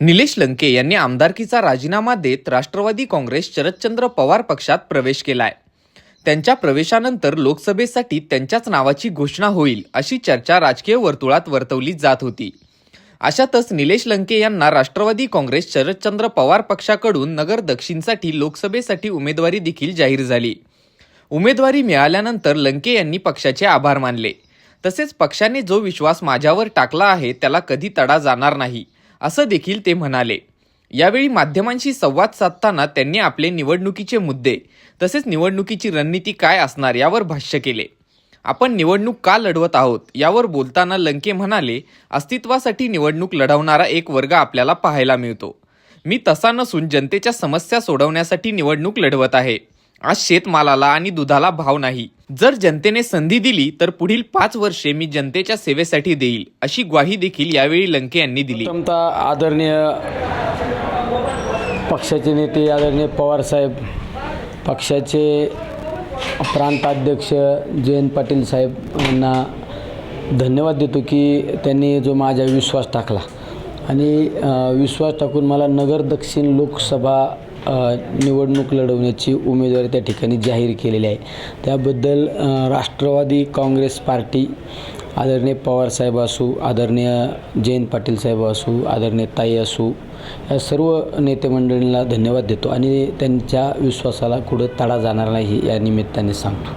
निलेश लंके यांनी आमदारकीचा राजीनामा देत राष्ट्रवादी काँग्रेस शरदचंद्र पवार पक्षात प्रवेश केलाय. त्यांच्या प्रवेशानंतर लोकसभेसाठी त्यांच्याच नावाची घोषणा होईल अशी चर्चा राजकीय वर्तुळात वर्तवली जात होती. अशातच निलेश लंके यांना राष्ट्रवादी काँग्रेस शरदचंद्र पवार पक्षाकडून नगर दक्षिणसाठी लोकसभेसाठी उमेदवारी देखील जाहीर झाली. उमेदवारी मिळाल्यानंतर लंके यांनी पक्षाचे आभार मानले. तसेच पक्षाने जो विश्वास माझ्यावर टाकला आहे त्याला कधी तडा जाणार नाही. असं देखील ते म्हणाले. यावेळी माध्यमांशी संवाद साधताना त्यांनी आपले निवडणुकीचे मुद्दे तसेच निवडणुकीची रणनीती काय असणार यावर भाष्य केले. आपण निवडणूक का लढवत आहोत यावर बोलताना लंके म्हणाले अस्तित्वासाठी निवडणूक लढवणारा एक वर्ग आपल्याला पाहायला मिळतो. मी तसा नसून जनतेच्या समस्या सोडवण्यासाठी निवडणूक लढवत आहे. आज शेतमालाला आणि दुधाला भाव नाही. जर जनतेने संधी दिली तर पुढील पाच वर्षे मी जनतेच्या सेवेसाठी देईल अशी ग्वाही देखील यावेळी लंके यांनी दिली. आदरणीय पक्षाचे नेते आदरणीय पवारसाहेब पक्षाचे प्रांताध्यक्ष जयंत पाटील साहेब यांना धन्यवाद देतो की त्यांनी जो माझा विश्वास टाकला. आणि विश्वास टाकून मला नगर दक्षिण लोकसभा निवडणूक लढवण्याची उमेदवारी त्या ठिकाणी जाहीर केलेली आहे. त्याबद्दल राष्ट्रवादी काँग्रेस पार्टी आदरणीय पवारसाहेब असू आदरणीय जयंत पाटील साहेब असू आदरणीय ताई असू या सर्व नेते मंडळींना धन्यवाद देतो आणि त्यांच्या विश्वासाला कुठं तडा जाणार नाही या निमित्ताने सांगतो.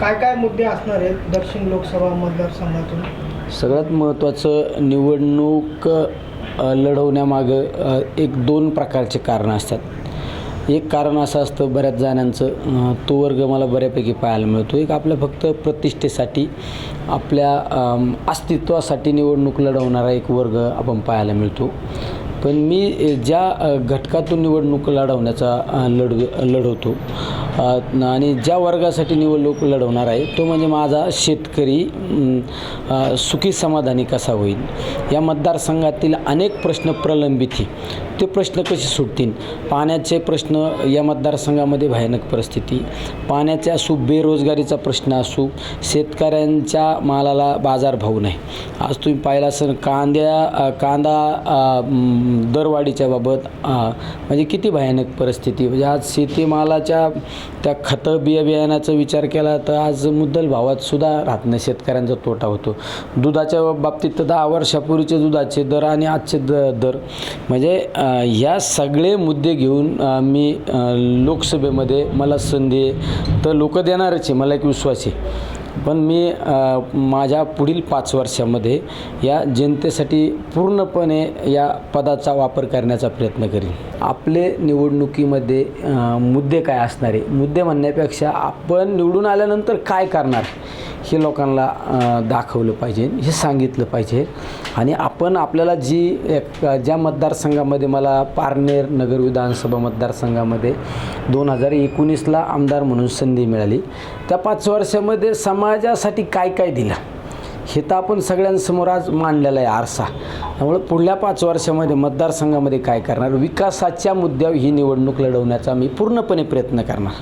काय काय मुद्दे असणार आहेत दक्षिण लोकसभा मतदारसंघातून? सगळ्यात महत्त्वाचं निवडणूक लढवण्यामागं एक दोन प्रकारचे कारणं असतात. एक कारण असं असतं बऱ्याच जणांचं तो वर्ग मला बऱ्यापैकी पाहायला मिळतो. एक आपल्या फक्त प्रतिष्ठेसाठी आपल्या अस्तित्वासाठी निवडणूक लढवणारा एक वर्ग आपण पाहायला मिळतो. पण मी ज्या घटकातून निवडणूक लढवण्याचा लढ लढवतो आणि ज्या वर्गासाठी निवडणूक लढवणार आहे तो म्हणजे माझा शेतकरी सुखी समाधानी कसा होईल? या मतदारसंघातील अनेक प्रश्न प्रलंबित आहे ते प्रश्न कसे सुटतील? पाण्याचे प्रश्न या मतदारसंघामध्ये भयानक परिस्थिती. पाण्याचे असू बेरोजगारीचा प्रश्न असू शेतकऱ्यांच्या मालाला बाजारभाव नाही. आज तुम्ही पाहिला असेल कांद्या कांदा दरवाढीच्या बाबत म्हणजे किती भयानक परिस्थिती. म्हणजे आज शेतीमालाच्या त्या खतं बिया बियाण्याचा विचार केला तर आज मुद्दल भावात सुद्धा राहत नाही. शेतकऱ्यांचा तोटा होतो. दुधाच्या बाबतीत तर दहा वर्षापूर्वीचे दुधाचे दर आणि आजचे द दर. म्हणजे ह्या सगळे मुद्दे घेऊन मी लोकसभेमध्ये मला संधी तर लोक देणारच आहे. मला एक विश्वास आहे. पण मी माझ्या पुढील पाच वर्षामध्ये या जनतेसाठी पूर्णपणे या पदाचा वापर करण्याचा प्रयत्न करीन. आपले निवडणुकीमध्ये मुद्दे काय असणारे? मुद्दे म्हणण्यापेक्षा आपण निवडून आल्यानंतर काय करणार हे लोकांना दाखवलं पाहिजे हे सांगितलं पाहिजे. आणि आपण आपल्याला जी एक ज्या मतदारसंघामध्ये मला पारनेर नगर विधानसभा मतदारसंघामध्ये दोन हजार एकोणीसला आमदार म्हणून संधी मिळाली. त्या पाच वर्षामध्ये समाजासाठी काय काय दिलं? हे तर आपण सगळ्यांसमोर आज मांडलेला आहे आरसा. त्यामुळे पुढल्या पाच वर्षामध्ये मतदारसंघामध्ये काय करणार? विकासाच्या मुद्द्यावर ही निवडणूक लढवण्याचा मी पूर्णपणे प्रयत्न करणार.